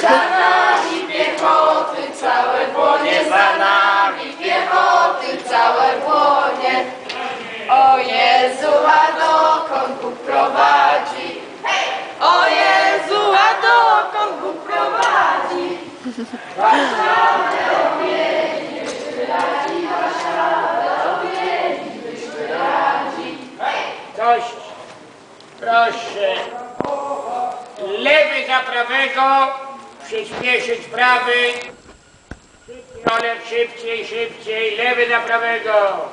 Za nami piechoty, całe dłonie, za nami piechoty, całe dłonie. O Jezu, a dokąd Bóg prowadzi? O Jezu, a dokąd Bóg prowadzi? Warszawę objęliśmy radzi, Warszawę objęliśmy radzi. Dość, proszę. Lewy za prawego, przyspieszyć prawy. Szybciej, szybciej, szybciej. Lewy za prawego.